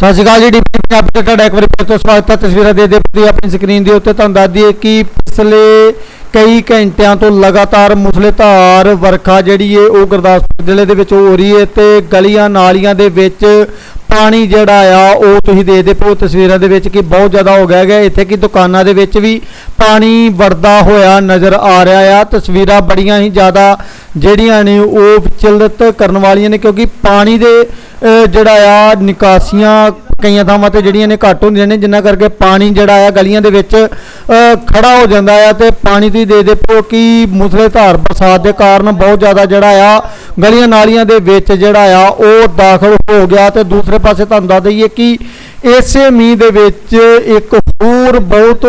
ਸਤਿ ਸ਼੍ਰੀ ਅਕਾਲ ਜੀ, ਡੀਪੀ ਪੰਜਾਬੀ ਤੇ ਤੁਹਾਡਾ ਇੱਕ ਵਾਰੀ ਫਿਰ ਤੋਂ ਸਵਾਗਤ ਹੈ। ਤਸਵੀਰਾਂ ਦੇ ਦੇ ਪ੍ਰਤੀ ਆਪਣੀ ਸਕਰੀਨ ਦੇ ਉੱਤੇ ਤੁਹਾਨੂੰ ਦੱਸ ਦਈਏ ਕਿ ਪਿਛਲੇ ਕਈ ਘੰਟਿਆਂ ਤੋਂ ਲਗਾਤਾਰ ਮੁਸਲੇਧਾਰ ਵਰਖਾ ਜਿਹੜੀ ਏ, ਉਹ ਗੁਰਦਾਸਪੁਰ ਜ਼ਿਲ੍ਹੇ ਦੇ ਵਿੱਚ ਹੋ ਰਹੀ ਏ ਤੇ ਗਲੀਆਂ ਨਾਲੀਆਂ ਦੇ ਵਿੱਚ ਪਾਣੀ ਜਿਹੜਾ ਆ, ਉਹ ਤੁਸੀਂ ਦੇਖਦੇ ਪਓ ਤਸਵੀਰਾਂ ਦੇ ਵਿੱਚ ਕਿ ਬਹੁਤ ਜ਼ਿਆਦਾ ਹੋ ਗਿਆ ਹੈ ਇੱਥੇ ਕਿ ਦੁਕਾਨਾਂ ਦੇ ਵਿੱਚ ਵੀ ਪਾਣੀ ਵਰਦਾ ਹੋਇਆ ਨਜ਼ਰ ਆ ਰਿਹਾ ਆ। ਤਸਵੀਰਾਂ ਬੜੀਆਂ ਹੀ ਜ਼ਿਆਦਾ ਜਿਹੜੀਆਂ ਨੇ ਉਹ ਵਿਚਲਿਤ ਕਰਨ ਵਾਲੀਆਂ ਨੇ ਕਿਉਂਕਿ ਪਾਣੀ ਦੇ ਜਿਹੜਾ ਆ ਨਿਕਾਸੀਆਂ ਕਈਆਂ ਥਾਵਾਂ ਤੇ ਜਿਹੜੀਆਂ ਨੇ ਘੱਟ ਹੁੰਦੀਆਂ ਨੇ ਜਿੰਨਾ ਕਰਕੇ ਪਾਣੀ ਜਿਹੜਾ ਆ ਗਲੀਆਂ ਦੇ ਵਿੱਚ ਅਹ, ਖੜਾ ਹੋ ਜਾਂਦਾ ਆ ਤੇ ਪਾਣੀ ਤੁਸੀਂ ਦੇ ਦੇ ਪੋ ਕਿ ਮੁਸਲੇਧਾਰ ਬਰਸਾਤ ਦੇ ਕਾਰਨ ਬਹੁਤ ਜ਼ਿਆਦਾ ਜਿਹੜਾ ਆ ਗਲੀਆਂ ਨਾਲੀਆਂ ਦੇ ਵਿੱਚ ਜਿਹੜਾ ਆ ਉਹ ਦਾਖਲ ਹੋ ਗਿਆ ਤੇ ਦੂਸਰੇ ਪਾਸੇ ਤੁਹਾਨੂੰ ਦੱਸ ਦਈਏ ਕਿ ਇਸੇ ਮੀਂਹ ਦੇ ਵਿੱਚ ਇੱਕ ਹੋਰ ਬਹੁਤ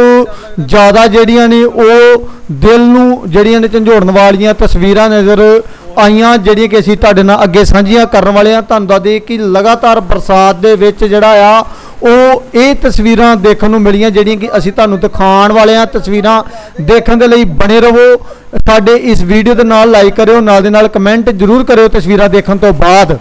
ਜ਼ਿਆਦਾ ਜਿਹੜੀਆਂ ਨੇ ਉਹ ਦਿਲ ਨੂੰ ਜਿਹੜੀਆਂ ਨੇ ਝੰਜੋੜਨ ਵਾਲੀਆਂ ਤਸਵੀਰਾਂ ਨਜ਼ਰ ਆਈਆਂ, ਜਿਹੜੀਆਂ ਕਿ ਅਸੀਂ ਤੁਹਾਡੇ ਨਾਲ ਅੱਗੇ ਸਾਂਝੀਆਂ ਕਰਨ ਵਾਲੇ ਆ ਤੁਹਾਨੂੰ ਦੱਸ ਦਈਏ ਕਿ ਲਗਾਤਾਰ ਬਰਸਾਤ ਦੇ ਵਿੱਚ ਜਿਹੜਾ ਆ, ਉਹ ਇਹ ਤਸਵੀਰਾਂ ਦੇਖਣ ਨੂੰ ਮਿਲੀਆਂ, ਜਿਹੜੀਆਂ ਕਿ ਅਸੀਂ ਤੁਹਾਨੂੰ ਦਿਖਾਉਣ ਵਾਲੇ ਆ ਤਸਵੀਰਾਂ ਦੇਖਣ ਦੇ ਲਈ ਬਣੇ ਰਹੋ। ਸਾਡੇ ਇਸ ਵੀਡੀਓ ਦੇ ਨਾਲ ਲਾਈਕ ਕਰਿਓ, ਨਾਲ ਦੇ ਨਾਲ ਕਮੈਂਟ ਜ਼ਰੂਰ ਕਰਿਓ ਤਸਵੀਰਾਂ ਦੇਖਣ ਤੋਂ ਬਾਅਦ।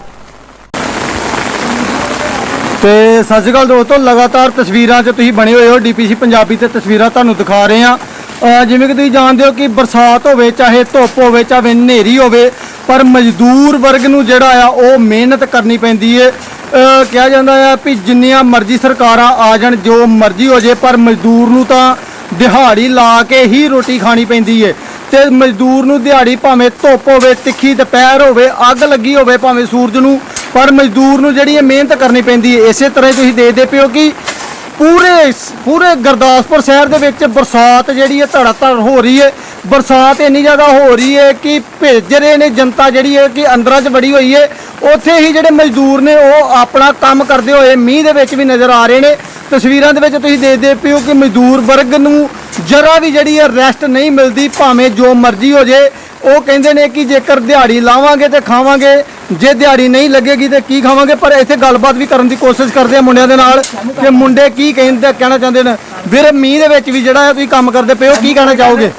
ਤੇ ਸਤਿ ਸ਼੍ਰੀ ਅਕਾਲ ਦੋਸਤੋ, ਲਗਾਤਾਰ ਤਸਵੀਰਾਂ 'ਚ ਤੁਸੀਂ ਬਣੇ ਹੋਏ ਹੋ ਡੀਪੀਸੀ ਪੰਜਾਬੀ ਤੇ ਤਸਵੀਰਾਂ ਤੁਹਾਨੂੰ ਦਿਖਾ ਰਹੇ ਆ ਜਿਵੇਂ ਕਿ ਤੁਸੀਂ ਜਾਣਦੇ ਹੋ ਕਿ ਬਰਸਾਤ ਹੋਵੇ, ਚਾਹੇ ਧੁੱਪ ਹੋਵੇ, ਚਾਹੇ ਹਨੇਰੀ ਹੋਵੇ, ਪਰ ਮਜ਼ਦੂਰ ਵਰਗ ਨੂੰ ਜਿਹੜਾ ਆ, ਉਹ ਮਿਹਨਤ ਕਰਨੀ ਪੈਂਦੀ ਏ। ਕਿਹਾ ਜਾਂਦਾ ਆ ਵੀ ਜਿੰਨੀਆਂ ਮਰਜ਼ੀ ਸਰਕਾਰਾਂ ਆ ਜਾਣ, ਜੋ ਮਰਜ਼ੀ ਹੋ ਜੇ, ਪਰ ਮਜ਼ਦੂਰ ਨੂੰ ਤਾਂ ਦਿਹਾੜੀ ਲਾ ਕੇ ਹੀ ਰੋਟੀ ਖਾਣੀ ਪੈਂਦੀ ਏ। ਤੇ ਮਜ਼ਦੂਰ ਨੂੰ ਦਿਹਾੜੀ ਭਾਵੇਂ ਧੁੱਪ ਹੋਵੇ, ਤਿੱਖੀ ਦੁਪਹਿਰ ਹੋਵੇ, ਅੱਗ ਲੱਗੀ ਹੋਵੇ, ਭਾਵੇਂ ਸੂਰਜ ਨੂੰ ਪਰ ਮਜ਼ਦੂਰ ਨੂੰ ਜਿਹੜੀ ਇਹ ਮਿਹਨਤ ਕਰਨੀ ਪੈਂਦੀ ਹੈ, ਇਸੇ ਤਰ੍ਹਾਂ ਹੀ ਤੁਸੀਂ ਦੇਖਦੇ ਪਿਓ ਕਿ ਪੂਰੇ ਪੂਰੇ ਗੁਰਦਾਸਪੁਰ ਸ਼ਹਿਰ ਦੇ ਵਿੱਚ ਬਰਸਾਤ ਜਿਹੜੀ ਹੈ ਧੜਾ ਧੜ ਹੋ ਰਹੀ ਹੈ। ਬਰਸਾਤ ਇੰਨੀ ਜ਼ਿਆਦਾ ਹੋ ਰਹੀ ਹੈ ਕਿ ਭਿੱਜ ਰਹੇ ਨੇ ਜਨਤਾ ਜਿਹੜੀ ਹੈ ਕਿ ਅੰਦਰਾਂ 'ਚ ਵੜੀ ਹੋਈ ਹੈ। ਉੱਥੇ ਹੀ ਜਿਹੜੇ ਮਜ਼ਦੂਰ ਨੇ ਉਹ ਆਪਣਾ ਕੰਮ ਕਰਦੇ ਹੋਏ ਮੀਂਹ ਦੇ ਵਿੱਚ ਵੀ ਨਜ਼ਰ ਆ ਰਹੇ ਨੇ। ਤਸਵੀਰਾਂ ਦੇ ਵਿੱਚ ਤੁਸੀਂ ਦੇਖਦੇ ਪਿਓ ਕਿ ਮਜ਼ਦੂਰ ਵਰਗ ਨੂੰ ਜਰਾ ਵੀ ਜਿਹੜੀ ਹੈ ਰੈਸਟ ਨਹੀਂ ਮਿਲਦੀ, ਭਾਵੇਂ ਜੋ ਮਰਜ਼ੀ ਹੋ ਜੇ। ਉਹ ਕਹਿੰਦੇ ਨੇ ਕਿ ਜੇਕਰ ਦਿਹਾੜੀ ਲਾਵਾਂਗੇ ਤੇ ਖਾਵਾਂਗੇ ਜੇ ਦਿਹਾੜੀ ਨਹੀਂ ਲੱਗੇਗੀ ਤੇ ਕੀ ਖਾਵਾਂਗੇ? ਪਰ ਇੱਥੇ ਗੱਲਬਾਤ ਵੀ ਕਰਨ ਦੀ ਕੋਸ਼ਿਸ਼ ਕਰਦੇ ਆ ਮੁੰਡਿਆਂ ਦੇ ਨਾਲ ਕਿ ਮੁੰਡੇ ਕੀ ਕਹਿੰਦੇ ਕਹਿਣਾ ਚਾਹੁੰਦੇ ਨੇ। ਵੀਰ ਮੀਂਹ ਦੇ ਵਿੱਚ ਵੀ ਜਿਹੜਾ ਤੁਸੀਂ ਕੰਮ ਕਰਦੇ ਪਏ ਹੋ ਕੀ ਕਹਿਣਾ ਚਾਹੋਗੇ?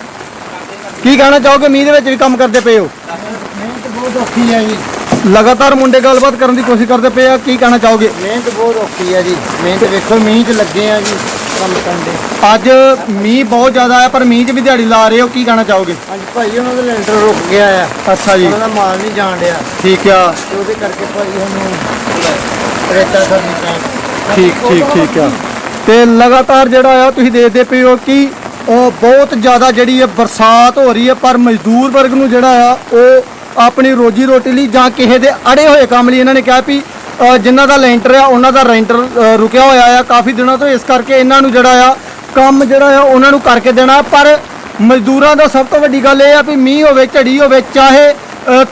ਕੀ ਕਹਿਣਾ ਚਾਹੋਗੇ? ਮੀਂਹ ਦੇ ਵਿੱਚ ਵੀ ਕੰਮ ਕਰਦੇ ਪਏ ਹੋ? ਮਿਹਨਤ ਬਹੁਤ ਔਖੀ ਹੈ ਜੀ। ਲਗਾਤਾਰ ਮੁੰਡੇ ਗੱਲਬਾਤ ਕਰਨ ਦੀ ਕੋਸ਼ਿਸ਼ ਕਰਦੇ ਪਏ ਆ ਕੀ ਕਹਿਣਾ ਚਾਹੋਗੇ? ਮਿਹਨਤ ਬਹੁਤ ਔਖੀ ਹੈ ਜੀ। ਮਿਹਨਤ ਵੇਖੋ ਮੀਂਹ 'ਚ ਲੱਗੇ ਆ ਜੀ। ਕੰਮ ਅੱਜ ਮੀਂਹ ਬਹੁਤ ਜ਼ਿਆਦਾ ਹੈ ਪਰ ਮੀਂਹ 'ਚ ਵੀ ਦਿਹਾੜੀ ਲਾ ਰਹੇ ਹੋ ਕੀ ਕਹਿਣਾ ਚਾਹੋਗੇ? ਅੱਜ ਭਾਈ ਉਹਨਾਂ ਦਾ ਲੈਂਟਰ ਰੁਕ ਗਿਆ ਆ। ਅੱਛਾ ਜੀ। ਉਹਨਾਂ ਦਾ ਮਾਲ ਨਹੀਂ ਜਾਣ ਡਿਆ। ਠੀਕ ਆ। ਤੇ ਉਹਦੇ ਕਰਕੇ ਭਾਈ ਸਾਨੂੰ ਰੇਤਾ ਕਰਨੀ ਪੈ ਠੀਕ ਠੀਕ ਠੀਕ ਆ। ਤੇ ਲਗਾਤਾਰ ਜਿਹੜਾ ਆ ਤੁਸੀਂ ਦੇਖਦੇ ਪਏ ਹੋ ਕਿ ਉਹ ਬਹੁਤ ਜ਼ਿਆਦਾ ਜਿਹੜੀ ਹੈ ਬਰਸਾਤ ਹੋ ਰਹੀ ਹੈ ਪਰ ਮਜ਼ਦੂਰ ਵਰਗ ਨੂੰ ਜਿਹੜਾ ਆ ਉਹ ਆਪਣੀ ਰੋਜੀ ਰੋਟੀ ਲਈ ਜਾਂ ਕਿਸੇ ਦੇ ਅੜੇ ਹੋਏ ਕੰਮ ਲਈ ਇਹਨਾਂ ਨੇ ਕਿਹਾ ਵੀ ਜਿਨ੍ਹਾਂ ਦਾ ਲੈਂਟਰ ਆ, ਉਹਨਾਂ ਦਾ ਰੈਂਟਰ ਰੁਕਿਆ ਹੋਇਆ ਆ ਕਾਫੀ ਦਿਨਾਂ ਤੋਂ। ਇਸ ਕਰਕੇ ਇਹਨਾਂ ਨੂੰ ਜਿਹੜਾ ਆ, ਕੰਮ ਜਿਹੜਾ ਆ, ਉਹਨਾਂ ਨੂੰ ਕਰਕੇ ਦੇਣਾ। ਪਰ ਮਜ਼ਦੂਰਾਂ ਦਾ ਸਭ ਤੋਂ ਵੱਡੀ ਗੱਲ ਇਹ ਆ ਵੀ ਮੀਂਹ ਹੋਵੇ, ਝੜੀ ਹੋਵੇ, ਚਾਹੇ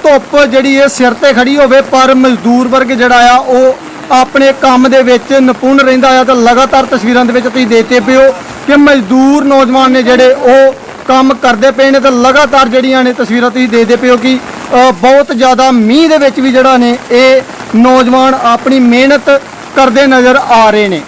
ਧੁੱਪ ਜਿਹੜੀ ਹੈ ਸਿਰ ਤੇ ਖੜੀ ਹੋਵੇ, ਪਰ ਮਜ਼ਦੂਰ ਵਰਗ ਜਿਹੜਾ ਆ, ਉਹ ਆਪਣੇ ਕੰਮ ਦੇ ਵਿੱਚ ਨਿਪੁੰਨ ਰਹਿੰਦਾ ਆ ਤਾਂ ਲਗਾਤਾਰ ਤਸਵੀਰਾਂ ਦੇ ਵਿੱਚ ਤੁਸੀਂ ਦੇਖਦੇ ਪਿਓ ਕਿ ਮਜ਼ਦੂਰ ਨੌਜਵਾਨ ਨੇ ਜਿਹੜੇ ਉਹ ਕੰਮ ਕਰਦੇ ਪਏ ਨੇ ਤੇ ਲਗਾਤਾਰ ਜਿਹੜੀਆਂ ਨੇ ਤਸਵੀਰਾਂ ਤੁਸੀਂ ਦੇਖਦੇ ਪਿਓ ਕਿ ਬਹੁਤ ਜ਼ਿਆਦਾ ਮੀਂਹ ਦੇ ਵਿੱਚ ਵੀ ਜਿਹੜਾ ਨੇ ਇਹ ਨੌਜਵਾਨ ਆਪਣੀ ਮਿਹਨਤ ਕਰਦੇ ਨਜ਼ਰ ਆ ਰਹੇ ਨੇ।